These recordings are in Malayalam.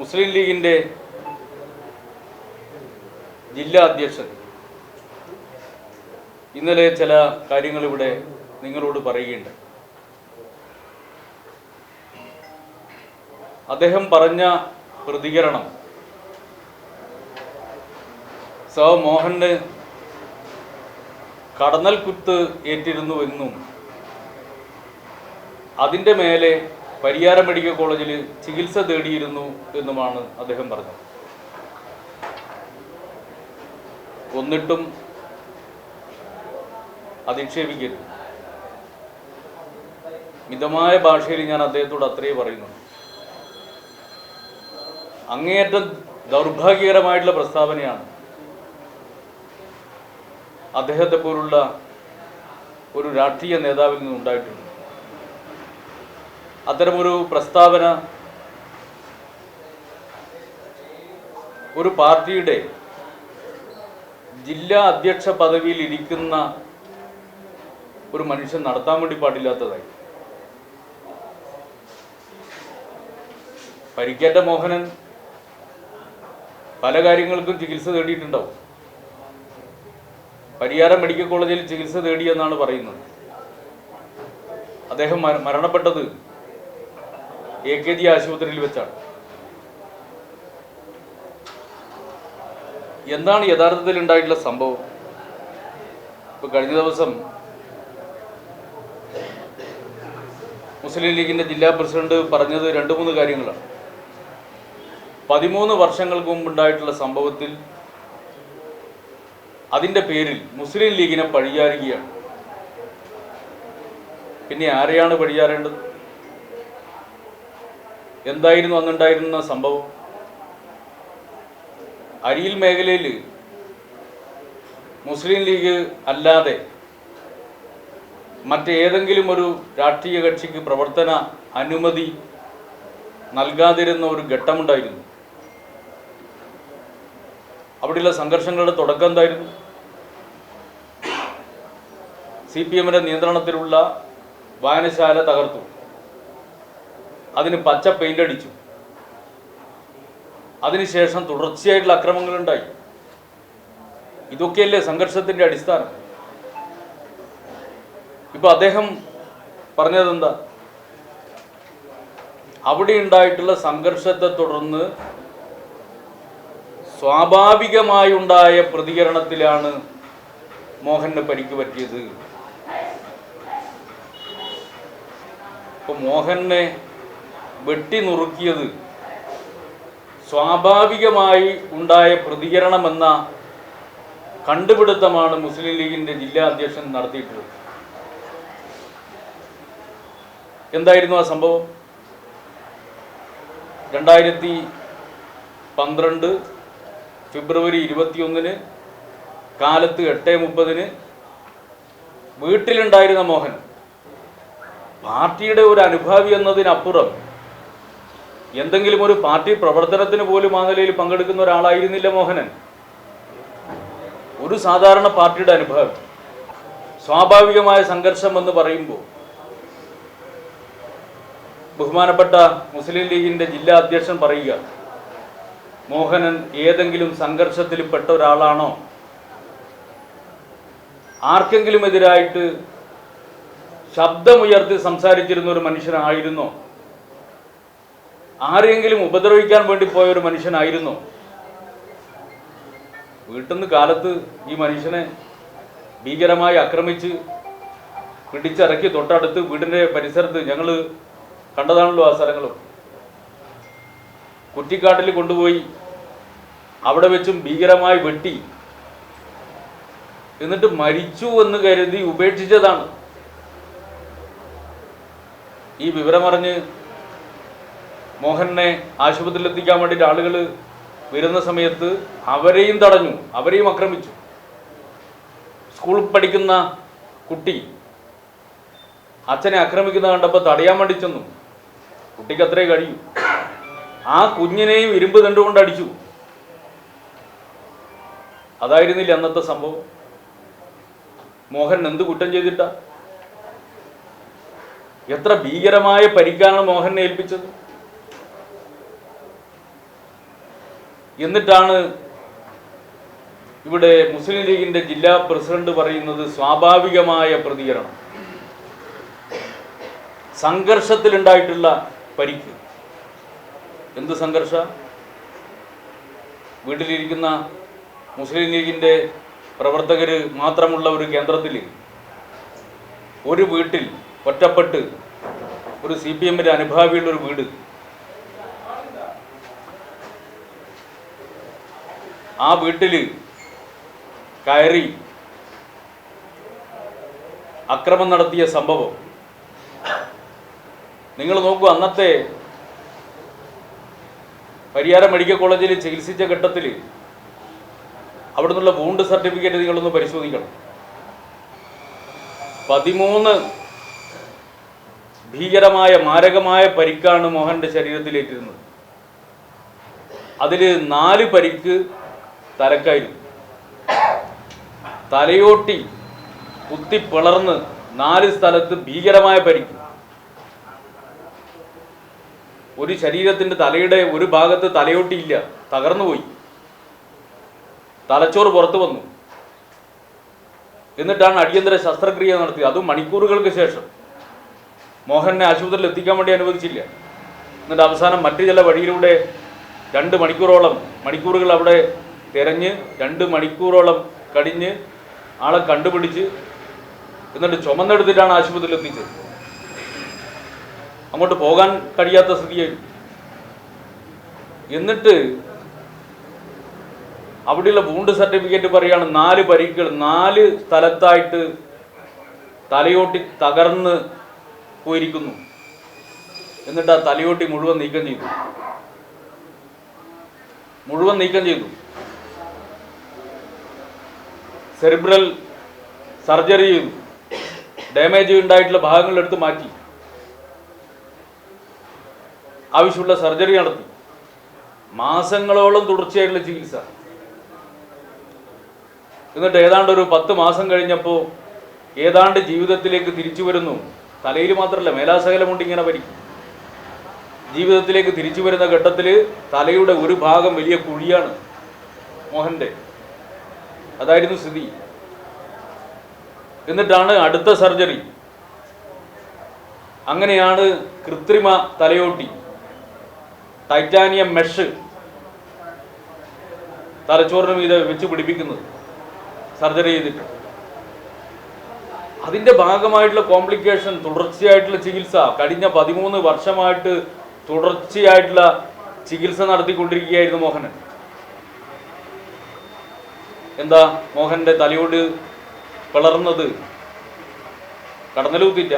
മുസ്ലിം ലീഗിന്റെ ജില്ലാ അധ്യക്ഷൻ. ഇന്നലെ ചില കാര്യങ്ങൾ ഇവിടെ നിങ്ങളോട് പറയുകയുണ്ട്. അദ്ദേഹം പറഞ്ഞ പ്രതികരണം സ മോഹന് കടന്നൽ കുത്ത് ഏറ്റിരുന്നുവെന്നും അതിന്റെ മേലെ പരിയാരം മെഡിക്കൽ കോളേജിൽ ചികിത്സ തേടിയിരുന്നു എന്നുമാണ് അദ്ദേഹം പറഞ്ഞത്. ഒന്നിട്ടും അധിക്ഷേപിക്കരുത്. മിതമായ ഭാഷയിൽ ഞാൻ അദ്ദേഹത്തോട് അത്രയേ പറയുന്നുള്ളൂ. അങ്ങേയറ്റം ദൗർഭാഗ്യകരമായിട്ടുള്ള പ്രസ്താവനയാണ് അദ്ദേഹത്തെ പോലുള്ള ഒരു രാഷ്ട്രീയ നേതാവിൽ നിന്നുണ്ടായിട്ടുണ്ട് അത്തരമൊരു പ്രസ്താവന ഒരു പാർട്ടിയുടെ ജില്ലാ അധ്യക്ഷ പദവിയിൽ ഇരിക്കുന്ന ഒരു മനുഷ്യൻ നടത്താൻ വേണ്ടി പാടില്ലാത്തതായി. പരിക്കേറ്റ മോഹനൻ പല കാര്യങ്ങൾക്കും ചികിത്സ തേടിയിട്ടുണ്ടാവും. പരിയാരം മെഡിക്കൽ കോളേജിൽ ചികിത്സ തേടിയെന്നാണ് പറയുന്നത്. അദ്ദേഹം മര- മരണപ്പെട്ടത് എ കെ ജി ആശുപത്രിയിൽ വെച്ചാണ്. എന്താണ് യഥാർത്ഥത്തിൽ ഉണ്ടായിട്ടുള്ള സംഭവം? ഇപ്പൊ കഴിഞ്ഞ ദിവസം മുസ്ലിം ലീഗിന്റെ ജില്ലാ പ്രസിഡന്റ് പറഞ്ഞത് രണ്ട് മൂന്ന് കാര്യങ്ങളാണ്. പതിമൂന്ന് വർഷങ്ങൾക്ക് മുമ്പ് ഉണ്ടായിട്ടുള്ള സംഭവത്തിൽ അതിന്റെ പേരിൽ മുസ്ലിം ലീഗിനെ പഴിചാരുകയാണ് പിന്നെ ആരെയാണ് പഴിയാറേണ്ടത്? എന്തായിരുന്നു അന്നുണ്ടായിരുന്ന സംഭവം? അരിയിൽ മേഖലയിൽ മുസ്ലിം ലീഗ് അല്ലാതെ മറ്റേതെങ്കിലും ഒരു രാഷ്ട്രീയ കക്ഷിക്ക് പ്രവർത്തന അനുമതി നൽകാതിരുന്ന ഒരു ഘട്ടമുണ്ടായിരുന്നു. അവിടെയുള്ള സംഘർഷങ്ങളുടെ തുടക്കം എന്തായിരുന്നു? സി പി എമ്മിന്റെ നിയന്ത്രണത്തിലുള്ള വായനശാല തകർത്തു. അതിന് പച്ച പെയിന്റ് അടിച്ചു. അതിനുശേഷം തുടർച്ചയായിട്ടുള്ള അക്രമങ്ങളുണ്ടായി. ഇതൊക്കെയല്ലേ സംഘർഷത്തിന്റെ അടിസ്ഥാനം? ഇപ്പൊ അദ്ദേഹം പറഞ്ഞതെന്താ? അവിടെ ഉണ്ടായിട്ടുള്ള സംഘർഷത്തെ തുടർന്ന് സ്വാഭാവികമായി ഉണ്ടായ പ്രതികരണത്തിലാണ് മോഹന് പരിക്ക് പറ്റിയത്. ഇപ്പൊ മോഹനെ വെട്ടി നുറുക്കിയത് സ്വാഭാവികമായി ഉണ്ടായ പ്രതികരണമെന്ന കണ്ടുപിടുത്തമാണ് മുസ്ലിം ലീഗിന്റെ ജില്ലാ അധ്യക്ഷൻ നടത്തിയിട്ടുള്ളത്. എന്തായിരുന്നു ആ സംഭവം? രണ്ടായിരത്തി പന്ത്രണ്ട് ഫെബ്രുവരി ഇരുപത്തിയൊന്നിന് കാലത്ത് എട്ട് മുപ്പതിന് വീട്ടിലുണ്ടായിരുന്ന മോഹൻ. പാർട്ടിയുടെ ഒരു അനുഭാവി എന്നതിനപ്പുറം എന്തെങ്കിലും ഒരു പാർട്ടി പ്രവർത്തനത്തിന് പോലും ആ നിലയിൽ പങ്കെടുക്കുന്ന ഒരാളായിരുന്നില്ല മോഹനൻ. ഒരു സാധാരണ പാർട്ടിയുടെ അനുഭവം. സ്വാഭാവികമായ സംഘർഷം എന്ന് പറയുമ്പോൾ ബഹുമാനപ്പെട്ട മുസ്ലിം ലീഗിന്റെ ജില്ലാ അധ്യക്ഷൻ പറയുക മോഹനൻ ഏതെങ്കിലും സംഘർഷത്തിൽ പെട്ട ഒരാളാണോ? ആർക്കെങ്കിലും എതിരായിട്ട് ശബ്ദമുയർത്തി സംസാരിച്ചിരുന്ന ഒരു മനുഷ്യനായിരുന്നോ? ആരെങ്കിലും ഉപദ്രവിക്കാൻ വേണ്ടി പോയ ഒരു മനുഷ്യനായിരുന്നു. വീട്ടിൽ നിന്ന് കാലത്ത് ഈ മനുഷ്യനെ ഭീകരമായി ആക്രമിച്ച് പിടിച്ചിറക്കി തൊട്ടടുത്ത് വീടിന്റെ പരിസരത്ത് ഞങ്ങൾ കണ്ടതാണല്ലോ ആ സ്ഥലങ്ങളും. കുറ്റിക്കാട്ടിൽ കൊണ്ടുപോയി അവിടെ വെച്ചും ഭീകരമായി വെട്ടി. എന്നിട്ട് മരിച്ചു എന്ന് കരുതി ഉപേക്ഷിച്ചതാണ്. ഈ വിവരമറിഞ്ഞ് മോഹനെ ആശുപത്രിയിൽ എത്തിക്കാൻ വേണ്ടിയിട്ട് ആളുകൾ വരുന്ന സമയത്ത് അവരെയും തടഞ്ഞു അവരെയും ആക്രമിച്ചു. സ്കൂളിൽ പഠിക്കുന്ന കുട്ടി അച്ഛനെ ആക്രമിക്കുന്ന കണ്ടപ്പോൾ തടയാൻ വേണ്ടി ചെന്നു. കുട്ടിക്ക് അത്രേ കഴിയൂ. ആ കുഞ്ഞിനെയും ഇരുമ്പ് തണ്ടുകൊണ്ട് അടിച്ചു. അതായിരുന്നില്ല അന്നത്തെ സംഭവം. മോഹൻ എന്ത് കുറ്റം ചെയ്തിട്ട? എത്ര ഭീകരമായ പരിക്കാണ് മോഹനെ ഏൽപ്പിച്ചത്? എന്നിട്ടാണ് ഇവിടെ മുസ്ലിം ലീഗിന്റെ ജില്ലാ പ്രസിഡന്റ് പറയുന്നത് സ്വാഭാവികമായ പ്രതികരണം. സംഘർഷത്തിലുണ്ടായിട്ടുള്ള പരിക്ക്. എന്ത് സംഘർഷ? വീട്ടിലിരിക്കുന്ന മുസ്ലിം ലീഗിന്റെ പ്രവർത്തകർ മാത്രമുള്ള ഒരു കേന്ദ്രത്തിൽ ഒരു വീട്ടിൽ ഒറ്റപ്പെട്ട് ഒരു സി പി എമ്മിന്റെ അനുഭാവിയുള്ള ഒരു വീട് ആ വീട്ടിൽ കയറി അക്രമം നടത്തിയ സംഭവം. നിങ്ങൾ നോക്കൂ അന്നത്തെ പരിയാരം മെഡിക്കൽ കോളേജിൽ ചികിത്സിച്ച ഘട്ടത്തിൽ അവിടെ നിന്നുള്ള വൂണ്ട് സർട്ടിഫിക്കറ്റ് നിങ്ങളൊന്ന് പരിശോധിക്കണം. പതിമൂന്ന് ഭീകരമായ മാരകമായ പരിക്കാണ് മോഹന്റെ ശരീരത്തിലേറ്റിരുന്നത്. അതിൽ നാല് പരിക്ക് തലക്കായിരുന്നു തലയോട്ടി കുത്തി പിളർന്ന് നാല് സ്ഥലത്ത് ഭീകരമായ പരിക്ക്. ഒരു ശരീരത്തിന്റെ തലയുടെ ഒരു ഭാഗത്ത് തലയോട്ടിയില്ല തകർന്നുപോയി. തലച്ചോറ് പുറത്തു വന്നു. എന്നിട്ടാണ് അടിയന്തര ശസ്ത്രക്രിയ നടത്തിയത്. അതും മണിക്കൂറുകൾക്ക് ശേഷം. മോഹനെ ആശുപത്രിയിൽ എത്തിക്കാൻ വേണ്ടി അനുവദിച്ചില്ല. എന്നിട്ട് അവസാനം മറ്റു ചില വഴിയിലൂടെ രണ്ട് മണിക്കൂറോളം മണിക്കൂറുകൾ അവിടെ തിരഞ്ഞ് രണ്ട് മണിക്കൂറോളം കടിഞ്ഞ് ആളെ കണ്ടുപിടിച്ച് എന്നിട്ട് ചുമന്നെടുത്തിട്ടാണ് ആശുപത്രിയിൽ എത്തിച്ചത്. അങ്ങോട്ട് പോകാൻ കഴിയാത്ത സ്ഥിതിയായി. എന്നിട്ട് അവിടെയുള്ള വൂണ്ട് സർട്ടിഫിക്കറ്റ് പറയാണ് നാല് പരിക്കുകൾ നാല് സ്ഥലത്തായിട്ട് തലയോട്ടി തകർന്ന് പോയിരിക്കുന്നു. എന്നിട്ട് ആ തലയോട്ടി മുഴുവൻ നീക്കം ചെയ്തു. മുഴുവൻ നീക്കം ചെയ്തു. സെറിബ്രൽ സർജറി ചെയ്തു ഡാമേജ് ഉണ്ടായിട്ടുള്ള ഭാഗങ്ങൾ മാറ്റി. ആവശ്യമുള്ള സർജറി നടത്തി. മാസങ്ങളോളം തുടർച്ചയായിട്ടുള്ള ചികിത്സ. എന്നിട്ട് ഏതാണ്ട് ഒരു പത്ത് മാസം കഴിഞ്ഞപ്പോൾ ഏതാണ്ട് ജീവിതത്തിലേക്ക് തിരിച്ചു വരുന്നു. തലയിൽ മാത്രമല്ല മേലാസകലം കൊണ്ട് ഇങ്ങനെ ഭരിക്കും. ജീവിതത്തിലേക്ക് തിരിച്ചു വരുന്ന ഘട്ടത്തിൽ തലയുടെ ഒരു ഭാഗം വലിയ കുഴിയാണ് മോഹന്റെ അതായിരുന്നു സ്ഥിതി. എന്നിട്ടാണ് അടുത്ത സർജറി. അങ്ങനെയാണ് കൃത്രിമ തലയോട്ടി ടൈറ്റാനിയം മെഷ് തലച്ചോറിന് മീതെ വെച്ച് പിടിപ്പിക്കുന്നത് സർജറി ചെയ്തിട്ട്. അതിന്റെ ഭാഗമായിട്ടുള്ള കോംപ്ലിക്കേഷൻ തുടർച്ചയായിട്ടുള്ള ചികിത്സ കഴിഞ്ഞ പതിമൂന്ന് വർഷമായിട്ട് തുടർച്ചയായിട്ടുള്ള ചികിത്സ നടത്തിക്കൊണ്ടിരിക്കുകയായിരുന്നു മോഹനൻ. എന്താ മോഹന്റെ തലയോട് പിളർന്നത്? കടന്നലൂത്തിറ്റ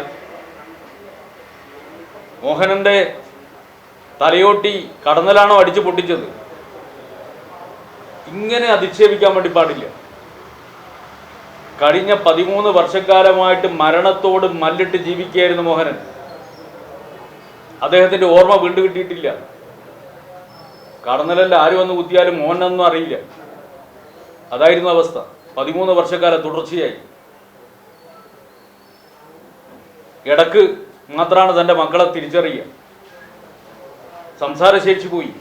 മോഹനന്റെ തലയോട്ടി കടന്നലാണോ അടിച്ചു പൊട്ടിച്ചത്? ഇങ്ങനെ അധിക്ഷേപിക്കാൻ വേണ്ടി പാടില്ല. കഴിഞ്ഞ പതിമൂന്ന് വർഷക്കാലമായിട്ട് മരണത്തോട് മല്ലിട്ട് ജീവിക്കുകയായിരുന്നു മോഹനൻ. അദ്ദേഹത്തിന്റെ ഓർമ്മ വീണ്ടും കിട്ടിയിട്ടില്ല. കടന്നലല്ല ആര് വന്ന് കുത്തിയാലും മോഹനൊന്നും അറിയില്ല. അതായിരുന്നു അവസ്ഥ. പതിമൂന്ന് വർഷക്കാലം തുടർച്ചയായി. ഇടയ്ക്ക് മാത്രമാണ് തന്റെ മക്കളെ തിരിച്ചറിയുക സംസാരശേഷി പോയി.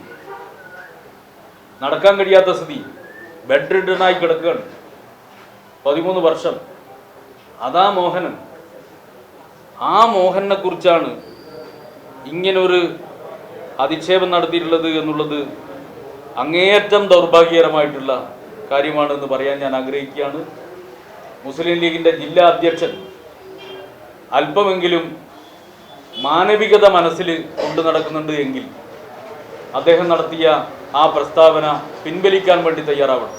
നടക്കാൻ കഴിയാത്ത സ്ഥിതി. ബെഡ് റിട്ടേണായി കിടക്കുകയാണ്. പതിമൂന്ന് വർഷം. അതാ മോഹനൻ. ആ മോഹനെ കുറിച്ചാണ് ഇങ്ങനൊരു അധിക്ഷേപം നടത്തിയിട്ടുള്ളത് എന്നുള്ളത് അങ്ങേയറ്റം ദൗർഭാഗ്യകരമായിട്ടുള്ള കാര്യമാണെന്ന് പറയാൻ ഞാൻ ആഗ്രഹിക്കുകയാണ്. മുസ്ലിം ലീഗിന്റെ ജില്ലാ അധ്യക്ഷൻ അല്പമെങ്കിലും മാനവികത മനസ്സിൽ കൊണ്ടു നടക്കുന്നുണ്ട് എങ്കിൽ അദ്ദേഹം നടത്തിയ ആ പ്രസ്താവന പിൻവലിക്കാൻ വേണ്ടി തയ്യാറാവണം.